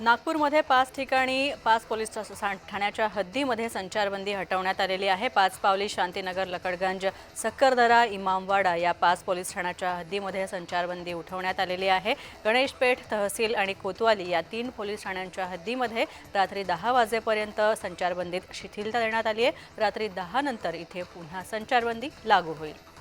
नागपूरमध्ये पाच ठिकाणी पाच पोलीस सा- ठाण्याच्या हद्दीमध्ये संचारबंदी हटवण्यात आलेली आहे. पाच पावली शांतीनगर लकडगंज सक्करदरा इमामवाडा या पाच पोलीस ठाण्याच्या हद्दीमध्ये संचारबंदी उठवण्यात आलेली आहे. गणेशपेठ तहसील आणि कोतवाली या तीन पोलीस ठाण्यांच्या हद्दीमध्ये रात्री दहा वाजेपर्यंत संचारबंदीत शिथिलता देण्यात आली आहे. रात्री दहा नंतर इथे पुन्हा संचारबंदी लागू होईल.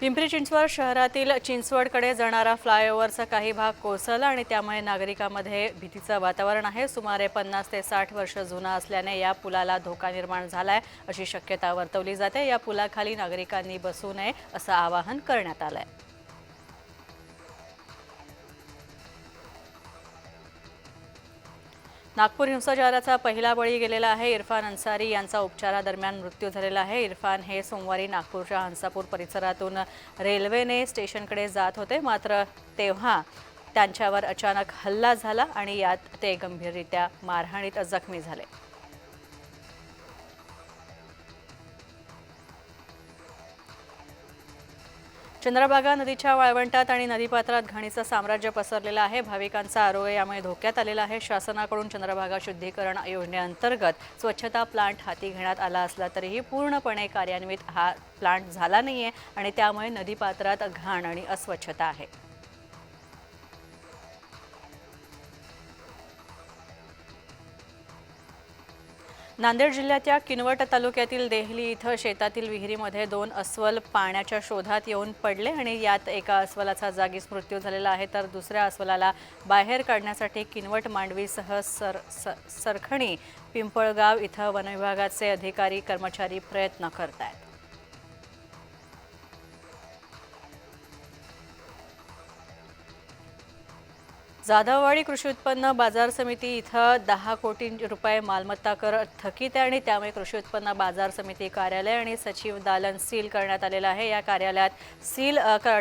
पिंपरी चिंचवड शहरातील चिंचवडकडे जाणारा फ्लायओव्हरचा काही भाग कोसळला आणि त्यामुळे नागरिकांमध्ये भीतीचं वातावरण आहे. सुमारे पन्नास ते साठ वर्ष जुना असल्याने या पुलाला धोका निर्माण झाला आहे अशी शक्यता वर्तवली जाते. या पुलाखाली नागरिकांनी बसू नये असं आवाहन करण्यात आलं आहे नागपूर हिंसाचाराचा पहिला बळी गेलेला आहे इरफान अन्सारी. यांचा उपचारादरम्यान मृत्यू झालेला आहे. इरफान हे सोमवारी नागपूरच्या हंसापूर परिसरातून रेल्वेने स्टेशनकडे जात होते. मात्र तेव्हा त्यांच्यावर अचानक हल्ला झाला आणि यात ते गंभीररित्या मारहाणीत जखमी झाले. चंद्रभागा नदीच्या वाळवंटात आणि नदीपात्रात घाणीचं साम्राज्य पसरलेलं आहे. भाविकांचा आरोग्य यामुळे धोक्यात आलेला आहे. शासनाकडून चंद्रभागा शुद्धीकरण योजनेअंतर्गत स्वच्छता प्लांट हाती घेण्यात आला असला तरीही पूर्णपणे कार्यान्वित हा प्लांट झाला नाही आहे आणि त्यामुळे नदीपात्रात घाण आणि अस्वच्छता आहे. नांदेड जिल्ह्याच्या किनवट तालुक्यातील देहली इथं शेतातील विहिरीमध्ये दोन अस्वल पाण्याच्या शोधात येऊन पडले आणि यात एका अस्वलाचा जागीच मृत्यू झालेला आहे. तर दुसऱ्या अस्वलाला बाहेर काढण्यासाठी किनवट मांडवीसह सर स- सरखणी पिंपळगाव इथं वनविभागाचे अधिकारी कर्मचारी प्रयत्न करत आहेत जाधववाडी कृषी उत्पन्न बाजार समिती इथं दहा कोटी रुपये मालमत्ता कर थकीत आहे आणि त्यामुळे कृषी उत्पन्न बाजार समिती कार्यालय आणि सचिव दालन सील करण्यात आलेलं आहे. या कार्यालयात सील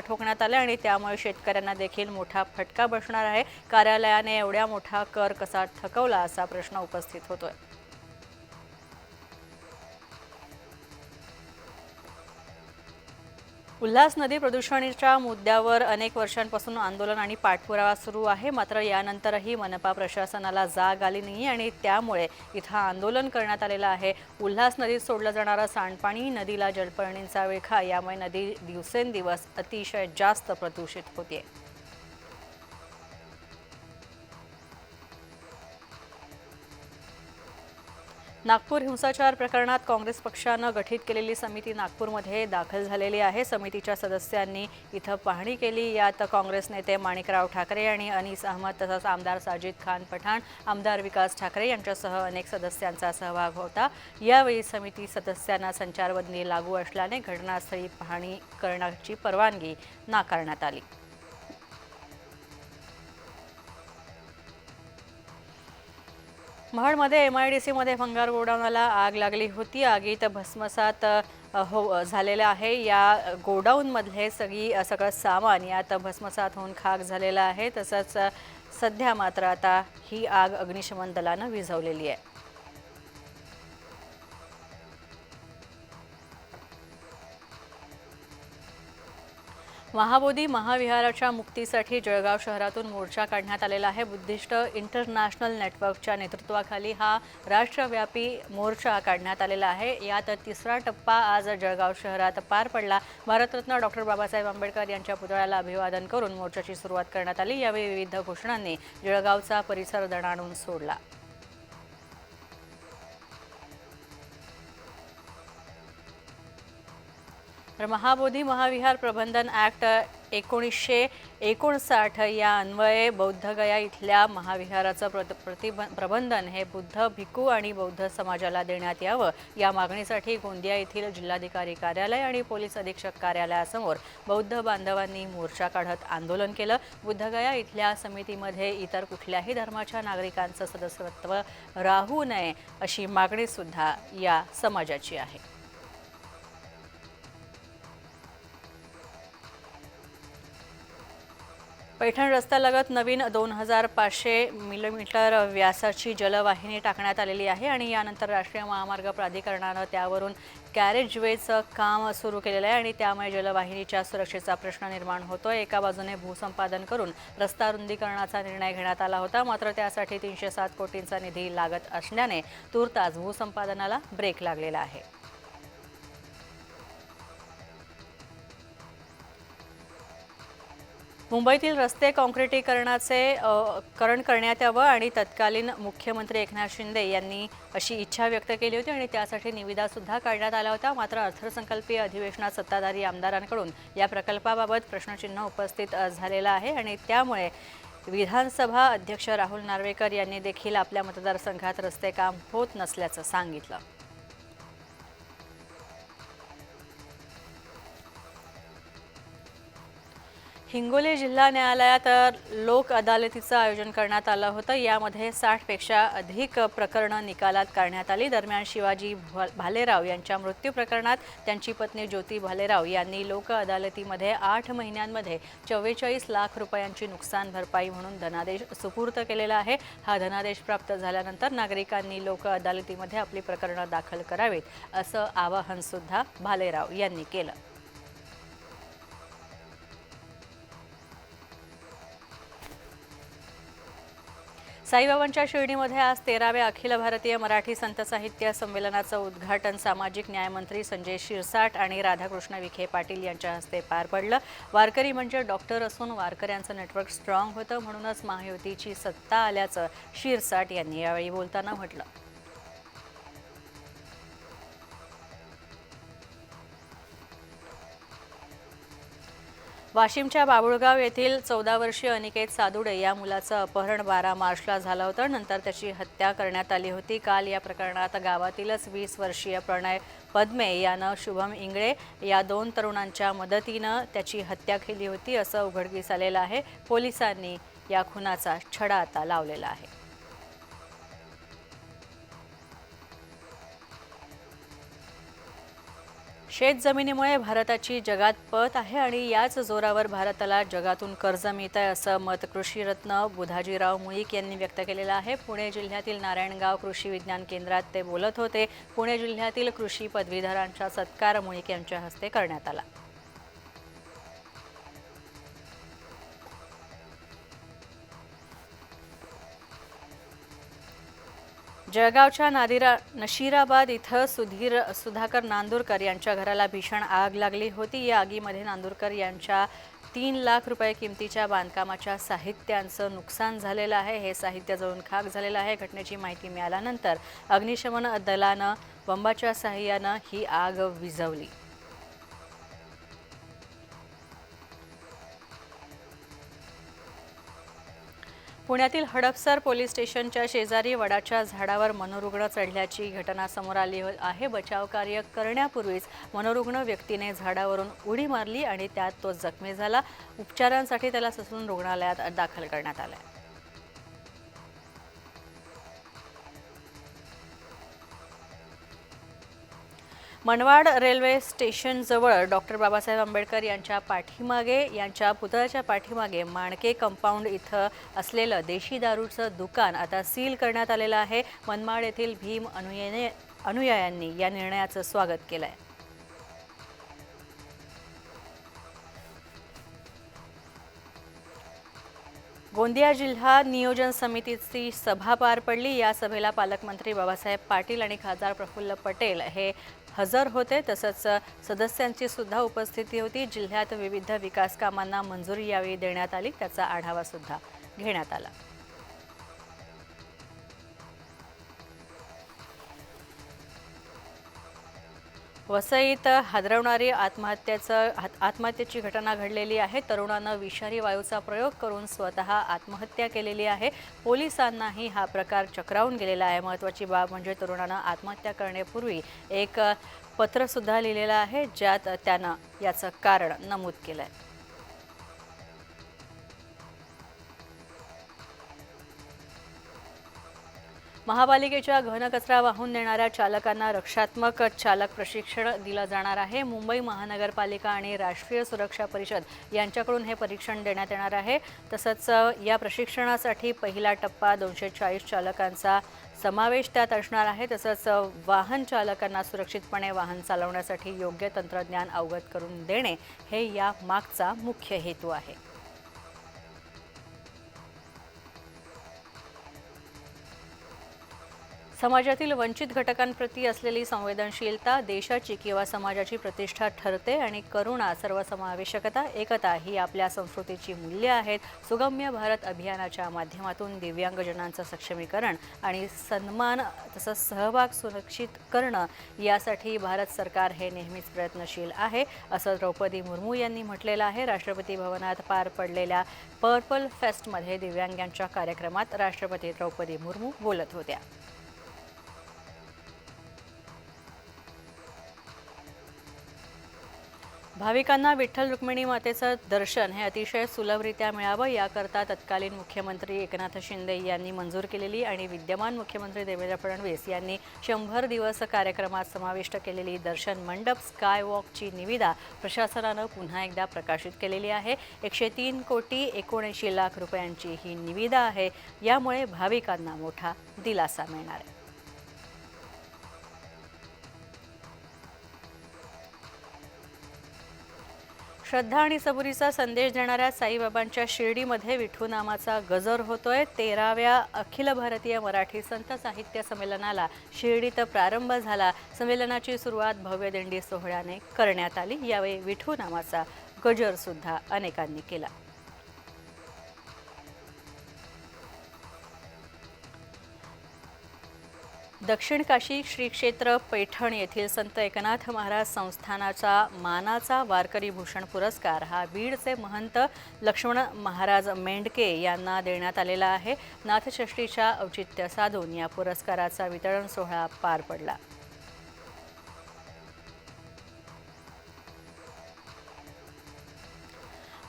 ठोकण्यात आलं आणि त्यामुळे शेतकऱ्यांना देखील मोठा फटका बसणार आहे. कार्यालयाने एवढ्या मोठा कर कसा थकवला असा प्रश्न उपस्थित होतोय. उल्हास नदी प्रदूषणाच्या मुद्द्यावर अनेक वर्षांपासून आंदोलन आणि पाठपुरावा सुरू आहे. मात्र यानंतरही मनपा प्रशासनाला जाग आली नाही आणि त्यामुळे इथं आंदोलन करण्यात आलेलं आहे. उल्हास नदीत सोडलं जाणारं सांडपाणी नदीला जलपर्णींचा विळखा. यामुळे नदी दिवसेंदिवस अतिशय जास्त प्रदूषित होते नागपूर हिंसाचार प्रकरणात काँग्रेस पक्षानं गठीत केलेली समिती नागपूरमध्ये दाखल झालेली आहे. समितीच्या सदस्यांनी इथं पाहणी केली. यात काँग्रेस नेते माणिकराव ठाकरे आणि अनीस अहमद तसंच आमदार साजिद खान पठाण आमदार विकास ठाकरे यांच्यासह अनेक सदस्यांचा सहभाग होता. यावेळी समिती सदस्यांना संचारबंदी लागू असल्याने घटनास्थळी पाहणी करण्याची परवानगी नाकारण्यात आली. महाडमध्ये एम आय डी सीमध्ये भंगार गोडाऊनला आग लागली होती. आगीत भस्मसात हो झालेलं आहे. या गोडाऊनमधले सगळी सगळं सामान यात भस्मसात होऊन खाक झालेलं आहे. तसंच सध्या मात्र आता ही आग अग्निशमन दलानं विझवलेली आहे. महाबोधी महाविहाराच्या मुक्तीसाठी जळगाव शहरातून मोर्चा काढण्यात आलेला आहे. बुद्धिस्ट इंटरनॅशनल नेटवर्कच्या नेतृत्वाखाली हा राष्ट्रव्यापी मोर्चा काढण्यात आलेला आहे. यात तिसरा टप्पा आज जळगाव शहरात पार पडला. भारतरत्न डॉक्टर बाबासाहेब आंबेडकर यांच्या पुतळ्याला अभिवादन करून मोर्चाची सुरुवात करण्यात आली. यावेळी विविध घोषणांनी जळगावचा परिसर दणाणून सोडला. तर महाबोधी महाविहार प्रबंधन ॲक्ट एकोणीसशे एकोणसाठ या अन्वये बौद्धगया इथल्या महाविहाराचं प्रत प्रतिब प्रबंधन हे बुद्ध भिक्खू आणि बौद्ध समाजाला देण्यात यावं या मागणीसाठी गोंदिया येथील जिल्हाधिकारी कार्यालय आणि पोलीस अधीक्षक कार्यालयासमोर बौद्ध बांधवांनी मोर्चा काढत आंदोलन केलं. बुद्धगया इथल्या समितीमध्ये इतर कुठल्याही धर्माच्या नागरिकांचं सदस्यत्व राहू नये अशी मागणीसुद्धा या समाजाची आहे. पैठण रस्त्यालगत नवीन दोन हजार पाचशे मिलीमीटर व्यासाची जलवाहिनी टाकण्यात आलेली आहे आणि यानंतर राष्ट्रीय महामार्ग प्राधिकरणानं त्यावरून कॅरेजवेचं काम सुरू केलेलं आहे आणि त्यामुळे जलवाहिनीच्या सुरक्षेचा प्रश्न निर्माण होतोय. एका बाजूने भूसंपादन करून रस्ता रुंदीकरणाचा निर्णय घेण्यात आला होता. मात्र त्यासाठी तीनशे सात कोटींचा निधी लागत असल्याने तूर्तास भूसंपादनाला ब्रेक लागलेला आहे. मुंबईतील रस्ते काँक्रिटीकरणाचे करण करण्यात यावं आणि तत्कालीन मुख्यमंत्री एकनाथ शिंदे यांनी अशी इच्छा व्यक्त केली होती आणि त्यासाठी निविदासुद्धा काढण्यात आल्या होत्या मात्र अर्थसंकल्पीय अधिवेशनात सत्ताधारी आमदारांकडून या प्रकल्पाबाबत प्रश्नचिन्ह उपस्थित झालेलं आहे आणि त्यामुळे विधानसभा अध्यक्ष राहुल नार्वेकर यांनी देखील आपल्या मतदारसंघात रस्ते काम होत नसल्याचं सांगितलं. हिंगोली जिल्हा न्यायालयात लोक अदालतीचं आयोजन करण्यात आलं होतं. यामध्ये साठपेक्षा अधिक प्रकरणं निकालात काढण्यात आली. दरम्यान शिवाजी भालेराव यांच्या मृत्यू प्रकरणात त्यांची पत्नी ज्योती भालेराव यांनी लोक अदालतीमध्ये आठ महिन्यांमध्ये चव्वेचाळीस लाख रुपयांची नुकसान भरपाई म्हणून धनादेश सुपूर्त केलेला आहे. हा धनादेश प्राप्त झाल्यानंतर नागरिकांनी लोक अदालतीमध्ये आपली प्रकरणं दाखल करावीत असं आवाहनसुद्धा भालेराव यांनी केलं. साईबाबांच्या शिर्डीमध्ये आज तेराव्या अखिल भारतीय मराठी संत साहित्य संमेलनाचं उद्घाटन सामाजिक न्यायमंत्री संजय शिरसाट आणि राधाकृष्ण विखे पाटील यांच्या हस्ते पार पडलं. वारकरी म्हणजे डॉक्टर असून वारकऱ्यांचं नेटवर्क स्ट्रॉंग होतं म्हणूनच महायुतीची सत्ता आल्याचं शिरसाट यांनी यावेळी बोलताना म्हटलं. वाशिमच्या बाबुळगाव येथील चौदा वर्षीय अनिकेत सादुडे या मुलाचं अपहरण बारा मार्चला झालं होतं. नंतर त्याची हत्या करण्यात आली होती. काल या प्रकरणात गावातीलच वीस वर्षीय प्रणय पद्मे यानं शुभम इंगळे या दोन तरुणांच्या मदतीनं त्याची हत्या केली होती असं उघडकीस आलेलं आहे. पोलिसांनी या खुनाचा छडा आता लावलेला आहे. शेत जमिनीमुळे भारताची जगात पत आहे आणि याच जोरावर भारताला जगातून कर्ज मिळत आहे असं मत कृषीरत्न बुधाजीराव मुळीक यांनी व्यक्त केलेलं आहे. पुणे जिल्ह्यातील नारायणगाव कृषी विज्ञान केंद्रात ते बोलत होते. पुणे जिल्ह्यातील कृषी पदवीधरांचा सत्कार मुळीक यांच्या हस्ते करण्यात आला. जळगावच्या नादिरा नशिराबाद इथं सुधीर सुधाकर नांदूरकर यांच्या घराला भीषण आग लागली होती. या आगीमध्ये नांदुरकर यांच्या तीन लाख रुपये किमतीच्या बांधकामाच्या साहित्यांचं नुकसान झालेलं आहे. हे साहित्य जळून खाक झालेलं आहे. घटनेची माहिती मिळाल्यानंतर अग्निशमन दलानं बंबाच्या सहाय्यानं ही आग विझवली. पुण्यातील हडपसर पोलीस स्टेशनच्या शेजारी वडाच्या झाडावर मनोरुग्ण चढल्याची घटना समोर आली आहे. बचाव कार्य करण्यापूर्वीच मनोरुग्ण व्यक्तीने झाडावरून उडी मारली आणि त्यात तो जखमी झाला. उपचारांसाठी त्याला ससून रुग्णालयात दाखल करण्यात आलं मनवाड रेल्वे स्टेशनजवळ डॉक्टर बाबासाहेब आंबेडकर यांच्या पाठीमागे यांच्या पुतळ्याच्या पाठीमागे माणके कंपाऊंड इथं असलेलं देशी दारूचं दुकान आता सील करण्यात आलेलं आहे. मनमाड येथील भीम अनुयाने अनुयायांनी या निर्णयाचं स्वागत केलं आहे गोंदिया जिल्हा नियोजन समितीची सभा पार पडली. या सभेला पालकमंत्री बाबासाहेब पाटील आणि खासदार प्रफुल्ल पटेल हे हजर होते. तसंच सदस्यांची सुद्धा उपस्थिती होती. जिल्ह्यात विविध विकास कामांना मंजुरी यावेळी देण्यात आली. त्याचा आढावा सुद्धा घेण्यात आला. वसईत हादरवणारी आत्महत्याचं आत्महत्येची घटना घडलेली आहे. तरुणानं विषारी वायूचा प्रयोग करून स्वतः आत्महत्या केलेली आहे. पोलिसांनाही हा प्रकार चक्रावून गेलेला आहे. महत्त्वाची बाब म्हणजे तरुणानं आत्महत्या करण्यापूर्वी एक पत्रसुद्धा लिहिलेलं आहे ज्यात त्यानं याचं कारण नमूद केलं आहे महापालिकेच्या घनकचरा वाहून नेणाऱ्या चालकांना रक्षात्मक चालक प्रशिक्षण दिलं जाणार आहे. मुंबई महानगरपालिका आणि राष्ट्रीय सुरक्षा परिषद यांच्याकडून हे परीक्षण देण्यात येणार आहे. तसंच या प्रशिक्षणासाठी पहिला टप्पा दोनशे चाळीस चालकांचा समावेश त्यात असणार आहे. तसंच वाहन चालकांना सुरक्षितपणे वाहन चालवण्यासाठी योग्य तंत्रज्ञान अवगत करून देणे हे या मागचा मुख्य हेतू आहे. समाजातील वंचित घटकांप्रती असलेली संवेदनशीलता देशाची किंवा समाजाची प्रतिष्ठा ठरते आणि करुणा सर्वसमावेशकता एकता ही आपल्या संस्कृतीची मूल्य आहेत. सुगम्य भारत अभियानाच्या माध्यमातून दिव्यांगजनांचं सक्षमीकरण आणि सन्मान तसंच सहभाग सुरक्षित करणं यासाठी भारत सरकार हे नेहमीच प्रयत्नशील आहे असं द्रौपदी मुर्मू यांनी म्हटलेलं आहे. राष्ट्रपती भवनात पार पडलेल्या पर्पल फेस्टमध्ये दिव्यांगांच्या कार्यक्रमात राष्ट्रपती द्रौपदी मुर्मू बोलत होत्या. भाविकांना विठ्ठल रुक्मिणी मातेचं दर्शन हे अतिशय सुलभरित्या मिळावं याकरता तत्कालीन मुख्यमंत्री एकनाथ शिंदे यांनी मंजूर केलेली आणि विद्यमान मुख्यमंत्री देवेंद्र फडणवीस यांनी शंभर दिवस कार्यक्रमात समाविष्ट केलेली दर्शन मंडप स्काय वॉकची निविदा प्रशासनानं पुन्हा एकदा प्रकाशित केलेली आहे. एकशे तीन कोटी एकोणऐंशी लाख रुपयांची ही निविदा आहे. यामुळे भाविकांना मोठा दिलासा मिळणार आहे. श्रद्धा आणि सबुरीचा संदेश देणाऱ्या साईबाबांच्या शिर्डीमध्ये विठू नामाचा गजर होतोय. तेराव्या अखिल भारतीय मराठी संत साहित्य संमेलनाला शिर्डीत प्रारंभ झाला. संमेलनाची सुरुवात भव्य दिंडी सोहळ्याने करण्यात आली. यावेळी विठू नामाचा गजर सुद्धा अनेकांनी केला. दक्षिण काशी श्री क्षेत्र पैठण येथील संत एकनाथ महाराज संस्थानाचा मानाचा वारकरी भूषण पुरस्कार हा बीडचे महंत लक्ष्मण महाराज मेंढके यांना देण्यात आलेला आहे. नाथषष्टीच्या औचित्य साधून या पुरस्काराचा वितरण सोहळा पार पडला.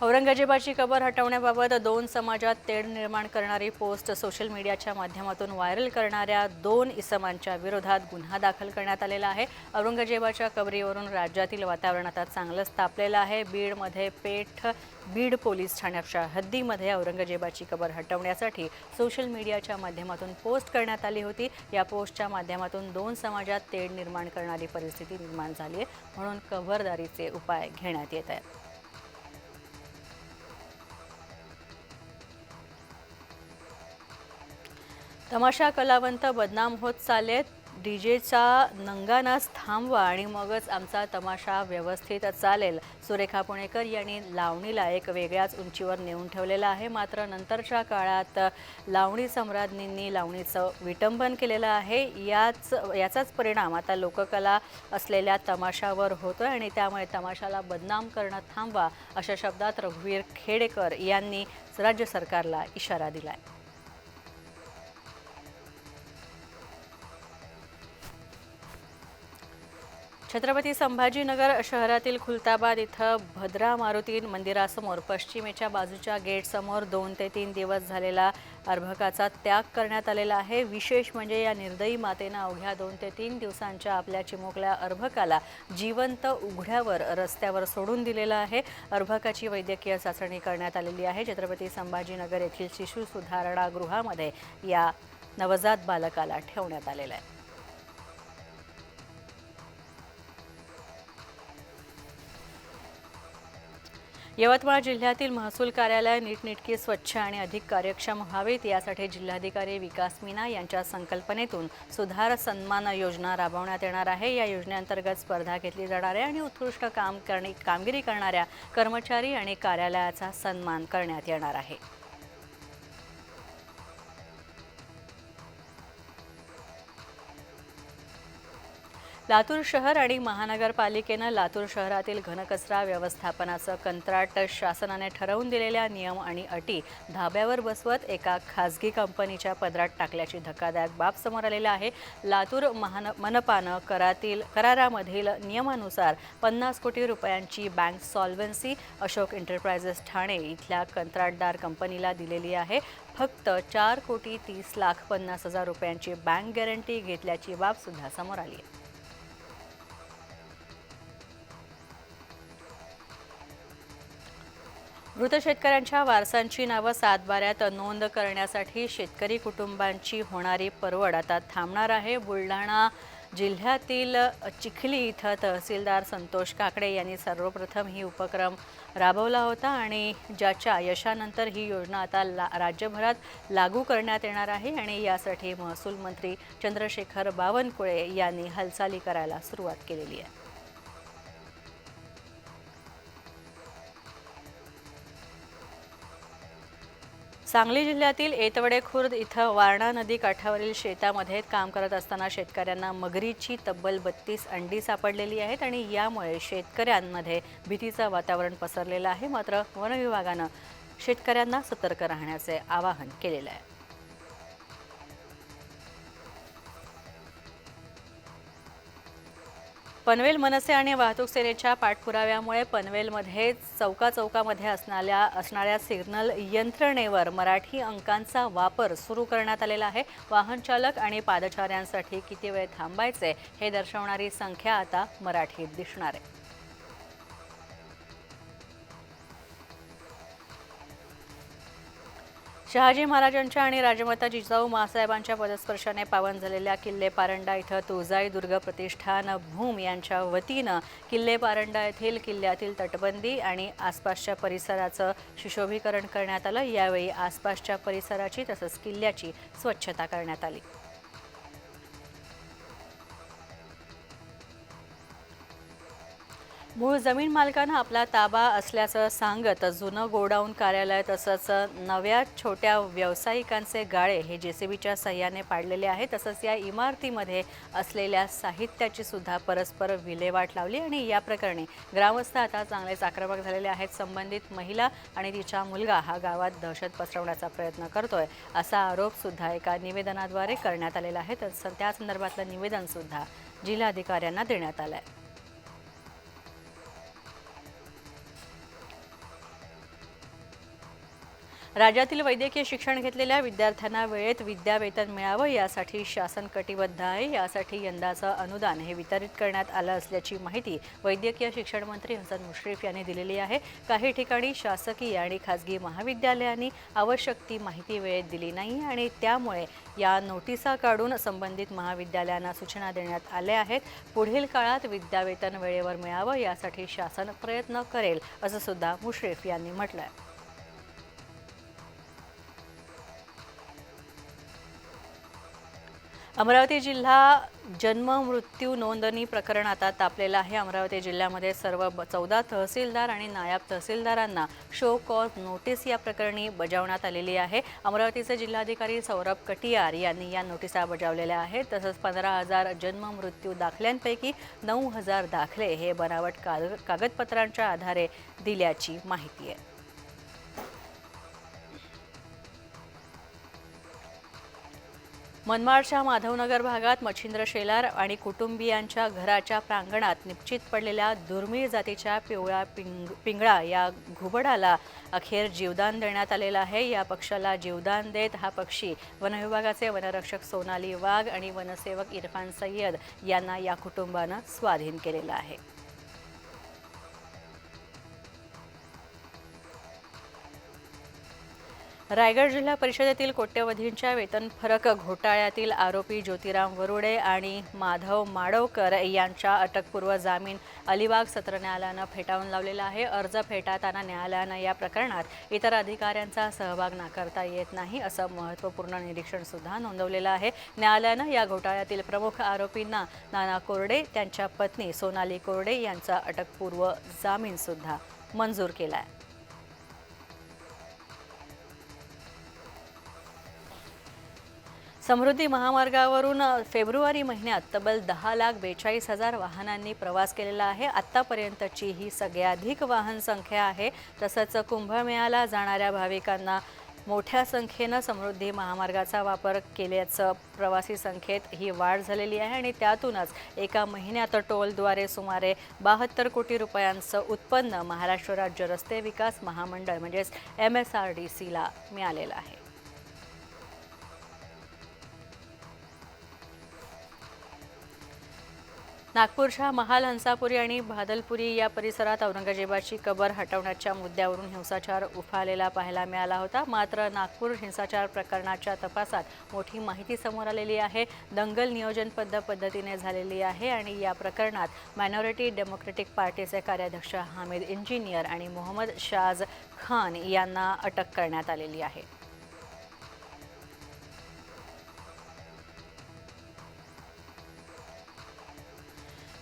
औरंगजेबाची कबर हटवण्याबाबत दोन समाजात तेढ निर्माण करणारी पोस्ट सोशल मीडियाच्या माध्यमातून व्हायरल करणाऱ्या दोन इसमांच्या विरोधात गुन्हा दाखल करण्यात आलेला आहे. औरंगजेबाच्या कबरीवरून राज्यातील वातावरण आता चांगलंच तापलेलं आहे. बीडमध्ये पेठ बीड पोलीस ठाण्याच्या हद्दीमध्ये औरंगजेबाची कबर हटवण्यासाठी सोशल मीडियाच्या माध्यमातून पोस्ट करण्यात आली होती. या पोस्टच्या माध्यमातून दोन समाजात तेढ निर्माण करणारी परिस्थिती निर्माण झाली आहे. म्हणून खबरदारीचे उपाय घेण्यात येत आहेत. तमाशा कलावंत बदनाम होत चाललेत. डीजेचा नंगानाच थांबवा आणि मगच आमचा तमाशा व्यवस्थित चालेल. सुरेखा पुणेकर यांनी लावणीला एक वेगळ्याच उंचीवर नेऊन ठेवलेला आहे. मात्र नंतरच्या काळात लावणी सम्राज्ञींनी लावणीचं विटंबन केलेलं आहे. याच याचाच परिणाम आता लोककला असलेल्या तमाशावर होतो आहे आणि त्यामुळे तमाशाला बदनाम करणं थांबवा अशा शब्दात रघुवीर खेडेकर यांनी राज्य सरकारला इशारा दिला आहे छत्रपती संभाजीनगर शहरातील खुलताबाद इथं भद्रा मारुती मंदिरासमोर पश्चिमेच्या बाजूच्या गेटसमोर दोन ते तीन दिवस झालेला अर्भकाचा त्याग करण्यात आलेला आहे. विशेष म्हणजे या निर्दयी मातेनं अवघ्या दोन ते तीन दिवसांच्या आपल्या चिमुकल्या अर्भकाला जिवंत उघड्यावर रस्त्यावर सोडून दिलेलं आहे. अर्भकाची वैद्यकीय चाचणी करण्यात आलेली आहे. छत्रपती संभाजीनगर येथील शिशु सुधारणा गृहामध्ये या नवजात बालकाला ठेवण्यात आलेलं आहे. यवतमाळ जिल्ह्यातील महसूल कार्यालय नीटनेटकी स्वच्छ आणि अधिक कार्यक्षम व्हावीत यासाठी जिल्हाधिकारी विकास मीना यांच्या संकल्पनेतून सुधार सन्मान योजना राबवण्यात येणार आहे. या योजनेअंतर्गत स्पर्धा घेतली जाणार आहे आणि उत्कृष्ट काम करणे कामगिरी करणाऱ्या कर्मचारी आणि कार्यालयाचा सन्मान करण्यात येणार आहे. लातूर शहर आणि महानगरपालिकेनं लातूर शहरातील घनकचरा व्यवस्थापनाचं कंत्राट शासनाने ठरवून दिलेल्या नियम आणि अटी धाब्यावर बसवत एका खासगी कंपनीच्या पदरात टाकल्याची धक्कादायक बाब समोर आलेला आहे. लातूर महान मनपानं करातील करारामधील नियमानुसार पन्नास कोटी रुपयांची bank solvency Ashok enterprises Thane इथल्या कंत्राटदार कंपनीला दिलेली आहे. फक्त चार कोटी तीस लाख पन्नास हजार रुपयांची बँक गॅरंटी घेतल्याची बाब सुद्धा समोर आली आहे. मृत शेतकऱ्यांच्या वारसांची नावं सातबाऱ्यात नोंद करण्यासाठी शेतकरी कुटुंबांची होणारी परवड आता थांबणार आहे. बुलढाणा जिल्ह्यातील चिखली इथं तहसीलदार संतोष काकडे यांनी सर्वप्रथम ही उपक्रम राबवला होता आणि ज्याच्या यशानंतर ही योजना आता ला राज्यभरात लागू करण्यात येणार आहे आणि यासाठी महसूल मंत्री चंद्रशेखर बावनकुळे यांनी हालचाली करायला सुरुवात केलेली आहे. सांगली जिल्ह्यातील एतवडे खुर्द इथं वारणा नदी काठावरील शेतामध्ये काम करत असताना शेतकऱ्यांना मगरीची तब्बल बत्तीस अंडी सापडलेली आहेत आणि यामुळे शेतकऱ्यांमध्ये भीतीचं वातावरण पसरलेलं आहे. मात्र वनविभागानं शेतकऱ्यांना सतर्क राहण्याचे आवाहन केलेलं आहे. पनवेल मनसे आणि वाहतूक सेनेच्या पाठपुराव्यामुळे पनवेलमध्ये चौका चौकामध्ये असणाऱ्या असणाऱ्या सिग्नल यंत्रणेवर मराठी अंकांचा वापर सुरू करण्यात आलेला आहे. वाहन चालक आणि पादचाऱ्यांसाठी किती वेळ थांबायचे हे दर्शवणारी संख्या आता मराठीत दिसणार आहे. शहाजी महाराजांच्या आणि राजमाता जिजाऊ मासाहेबांच्या पदस्पर्शाने पावन झालेल्या किल्ले पारंडा इथं तुळजाई दुर्ग प्रतिष्ठान भूम यांच्या वतीनं किल्ले पारंडा येथील किल्ल्यातील तटबंदी आणि आसपासच्या परिसराचं सुशोभीकरण करण्यात आलं. यावेळी आसपासच्या परिसराची तसंच किल्ल्याची स्वच्छता करण्यात आली. मूळ जमीन मालकानं आपला ताबा असल्याचं सांगत जुनं गोडाऊन कार्यालय तसंच नव्या छोट्या व्यावसायिकांचे गाळे हे जेसीबीच्या सह्याने पाडलेले आहे तसंच या इमारतीमध्ये असलेल्या साहित्याची सुद्धा परस्पर विल्हेवाट लावली आणि या प्रकरणी ग्रामस्थ आता चांगलेच आक्रमक झालेले आहेत. संबंधित महिला आणि तिचा मुलगा हा गावात दहशत पसरवण्याचा प्रयत्न करतोय असा आरोप सुद्धा एका निवेदनाद्वारे करण्यात आलेला आहे. तर त्या संदर्भातलं निवेदनसुद्धा जिल्हाधिकाऱ्यांना देण्यात आलं आहे राज्यातील वैद्यकीय शिक्षण घेतलेल्या विद्यार्थ्यांना वेळेत विद्यावेतन मिळावं यासाठी शासन कटिबद्ध आहे. यासाठी यंदाचं अनुदान हे वितरित करण्यात आलं असल्याची माहिती वैद्यकीय शिक्षण मंत्री हसन मुश्रीफ यांनी दिलेली आहे. काही ठिकाणी शासकीय आणि खाजगी महाविद्यालयांनी आवश्यक ती माहिती वेळेत दिली नाही आणि त्यामुळे या नोटिसा काढून संबंधित महाविद्यालयांना सूचना देण्यात आल्या आहेत. पुढील काळात विद्यावेतन वेळेवर मिळावं यासाठी शासन प्रयत्न करेल असं सुद्धा मुश्रीफ यांनी म्हटलं आहे अमरावती जिल्हा जन्म मृत्यू नोंदणी प्रकरण आता तापलेलं आहे. अमरावती जिल्ह्यामध्ये सर्व चौदा तहसीलदार आणि नायब तहसीलदारांना शो कॉज नोटीस या प्रकरणी बजावण्यात आलेली आहे. अमरावतीचे जिल्हाधिकारी सौरभ कटियार यांनी या नोटिसा बजावलेल्या आहेत. तसंच पंधरा हजार जन्म मृत्यू दाखल्यांपैकी नऊ हजार दाखले हे बनावट काग कागदपत्रांच्या आधारे दिल्याची माहिती आहे. मनमाडच्या माधवनगर भागात मच्छिंद्र शेलार आणि कुटुंबियांच्या घराच्या प्रांगणात निश्चित पडलेल्या दुर्मिळ जातीच्या पिवळा पिंग पिंगळा या घुबडाला अखेर जीवदान देण्यात आलेलं आहे. या पक्षाला जीवदान देत हा पक्षी वनविभागाचे वनरक्षक सोनाली वाघ आणि वनसेवक इरफान सय्यद यांना या कुटुंबानं स्वाधीन केलेलं आहे. रायगड जिल्हा परिषदेतील कोट्यवधींच्या वेतन फरक घोटाळ्यातील आरोपी ज्योतिराम वरुडे आणि माधव माडवकर यांच्या अटकपूर्व जामीन अलिबाग सत्र न्यायालयानं फेटाळून लावलेला आहे. अर्ज फेटाळताना न्यायालयानं या प्रकरणात इतर अधिकाऱ्यांचा सहभाग नाकारता येत नाही असं महत्त्वपूर्ण निरीक्षणसुद्धा नोंदवलेलं आहे. न्यायालयानं या घोटाळ्यातील प्रमुख आरोपींना नाना कोरडे त्यांच्या पत्नी सोनाली कोरडे यांचा अटकपूर्व जामीनसुद्धा मंजूर केला आहे समृद्धी महामार्गावरून फेब्रुवारी महिन्यात तब्बल दहा लाख बेचाळीस हजार वाहनांनी प्रवास केलेला आहे. आत्तापर्यंतची ही सगळ्याधिक वाहन संख्या आहे. तसंच कुंभमेळ्याला जाणाऱ्या भाविकांना मोठ्या संख्येनं समृद्धी महामार्गाचा वापर केल्याचं प्रवासी संख्येत ही वाढ झालेली आहे आणि त्यातूनच एका महिन्यात टोलद्वारे सुमारे बहात्तर कोटी रुपयांचं उत्पन्न महाराष्ट्र राज्य रस्ते विकास महामंडळ म्हणजेच एम एस आर डी सीला मिळालेलं आहे. नागपूरच्या महाल हंसापुरी आणि भादलपुरी या परिसरात औरंगजेबाची कबर हटवण्याच्या मुद्द्यावरून हिंसाचार उफाळलेला पाहायला मिळाला होता. मात्र नागपूर हिंसाचार प्रकरणाच्या तपासात मोठी माहिती समोर आलेली आहे. दंगल नियोजनबद्ध पद्धतीने झालेली आहे आणि या प्रकरणात मायनॉरिटी डेमोक्रेटिक पार्टीचे कार्याध्यक्ष हामिद इंजिनियर आणि मोहम्मद शाज खान यांना अटक करण्यात आलेली आहे.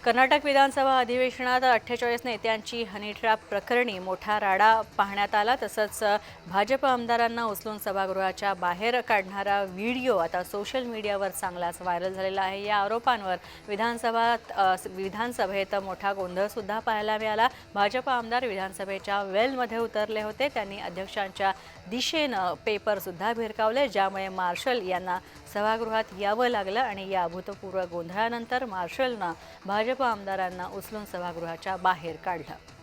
कर्नाटक विधानसभा अधिवेशनात अठ्ठेचाळीस नेत्यांची हनी प्रकरणी मोठा राडा पाहण्यात आला. तसंच भाजप आमदारांना उचलून सभागृहाच्या बाहेर काढणारा व्हिडिओ आता सोशल मीडियावर चांगलाच व्हायरल झालेला आहे. या आरोपांवर विधानसभात विधानसभेत मोठा गोंधळसुद्धा पाहायला मिळाला. भाजप आमदार विधानसभेच्या वेलमध्ये उतरले होते. त्यांनी अध्यक्षांच्या दिशेनं पेपरसुद्धा भिरकावले ज्यामुळे मार्शल यांना सभागृहात यावं लागलं आणि या अभूतपूर्व गोंधळानंतर मार्शलनं भाजप आमदारांना उचलून सभागृहाच्या बाहेर काढलं.